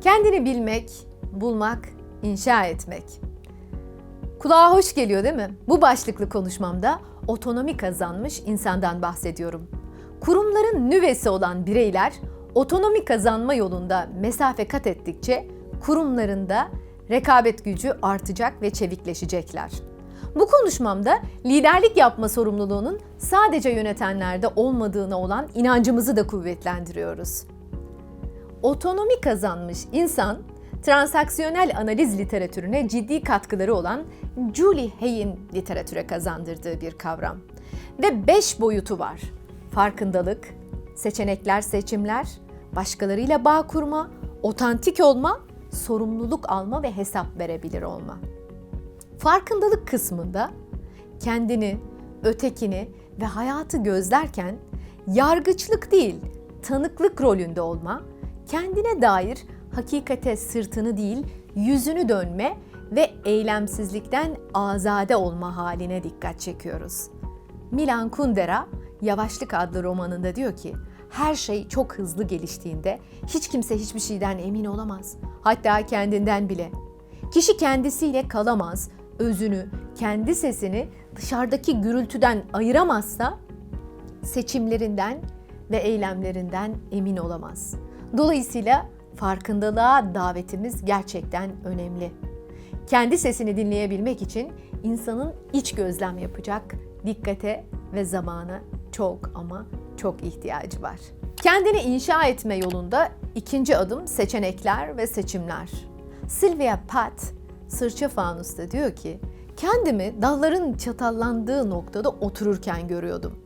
Kendini bilmek, bulmak, inşa etmek. Kulağa hoş geliyor değil mi? Bu başlıklı konuşmamda otonomi kazanmış insandan bahsediyorum. Kurumların nüvesi olan bireyler otonomi kazanma yolunda mesafe kat ettikçe kurumlarında rekabet gücü artacak ve çevikleşecekler. Bu konuşmamda liderlik yapma sorumluluğunun sadece yönetenlerde olmadığına olan inancımızı da kuvvetlendiriyoruz. Otonomi kazanmış insan, transaksiyonel analiz literatürüne ciddi katkıları olan Julie Hay'in literatüre kazandırdığı bir kavram. Ve beş boyutu var. Farkındalık, seçenekler seçimler, başkalarıyla bağ kurma, otantik olma, sorumluluk alma ve hesap verebilir olma. Farkındalık kısmında kendini, ötekini ve hayatı gözlerken yargıçlık değil, tanıklık rolünde olma, kendine dair hakikate sırtını değil, yüzünü dönme ve eylemsizlikten azade olma haline dikkat çekiyoruz. Milan Kundera, Yavaşlık adlı romanında diyor ki, her şey çok hızlı geliştiğinde hiç kimse hiçbir şeyden emin olamaz. Hatta kendinden bile. Kişi kendisiyle kalamaz, özünü, kendi sesini dışarıdaki gürültüden ayıramazsa seçimlerinden ve eylemlerinden emin olamaz. Dolayısıyla farkındalığa davetimiz gerçekten önemli. Kendi sesini dinleyebilmek için insanın iç gözlem yapacak dikkate ve zamana çok ama çok ihtiyacı var. Kendini inşa etme yolunda ikinci adım seçenekler ve seçimler. Sylvia Plath, Sırça Fanus'ta diyor ki, kendimi dalların çatallandığı noktada otururken görüyordum.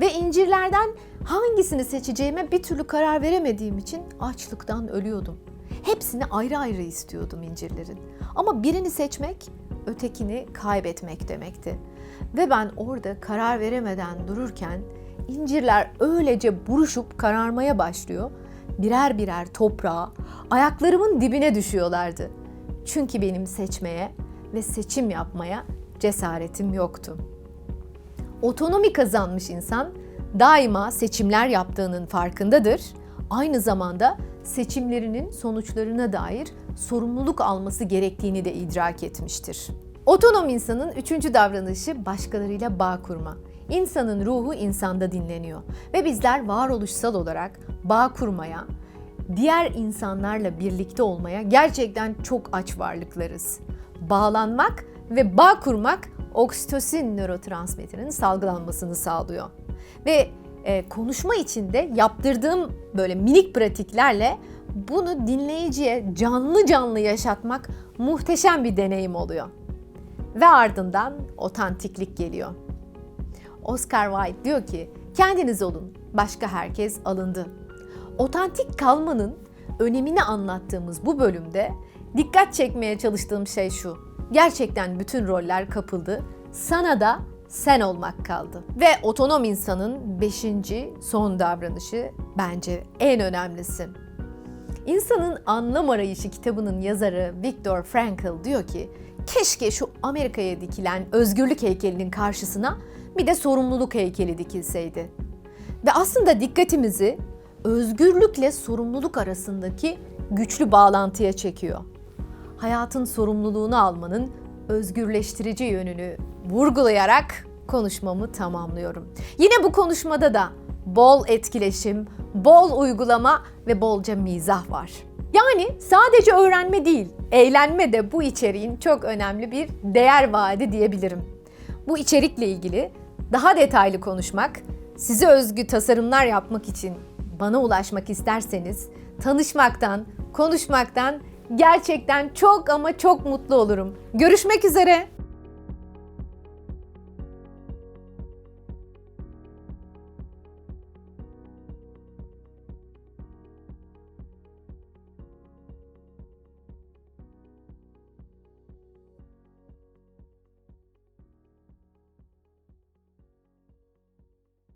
Ve incirlerden hangisini seçeceğime bir türlü karar veremediğim için açlıktan ölüyordum. Hepsini ayrı ayrı istiyordum incirlerin. Ama birini seçmek, ötekini kaybetmek demekti. Ve ben orada karar veremeden dururken incirler öylece buruşup kararmaya başlıyor. Birer birer toprağa, ayaklarımın dibine düşüyorlardı. Çünkü benim seçmeye ve seçim yapmaya cesaretim yoktu. Otonomi kazanmış insan daima seçimler yaptığının farkındadır. Aynı zamanda seçimlerinin sonuçlarına dair sorumluluk alması gerektiğini de idrak etmiştir. Otonom insanın üçüncü davranışı başkalarıyla bağ kurma. İnsanın ruhu insanda dinleniyor ve bizler varoluşsal olarak bağ kurmaya, diğer insanlarla birlikte olmaya gerçekten çok aç varlıklarız. Bağlanmak ve bağ kurmak oksitosin nörotransmitterinin salgılanmasını sağlıyor. Ve e, konuşma içinde yaptırdığım böyle minik pratiklerle bunu dinleyiciye canlı canlı yaşatmak muhteşem bir deneyim oluyor. Ve ardından otantiklik geliyor. Oscar Wilde diyor ki, kendiniz olun, başka herkes alındı. Otantik kalmanın önemini anlattığımız bu bölümde dikkat çekmeye çalıştığım şey şu. Gerçekten bütün roller kapıldı. Sana da sen olmak kaldı. Ve otonom insanın beşinci son davranışı bence en önemlisi. İnsanın Anlam Arayışı kitabının yazarı Viktor Frankl diyor ki, keşke şu Amerika'ya dikilen özgürlük heykelinin karşısına bir de sorumluluk heykeli dikilseydi. Ve aslında dikkatimizi özgürlükle sorumluluk arasındaki güçlü bağlantıya çekiyor. Hayatın sorumluluğunu almanın özgürleştirici yönünü vurgulayarak konuşmamı tamamlıyorum. Yine bu konuşmada da bol etkileşim, bol uygulama ve bolca mizah var. Yani sadece öğrenme değil, eğlenme de bu içeriğin çok önemli bir değer vaadi diyebilirim. Bu içerikle ilgili daha detaylı konuşmak, size özgü tasarımlar yapmak için bana ulaşmak isterseniz tanışmaktan, konuşmaktan gerçekten çok ama çok mutlu olurum. Görüşmek üzere.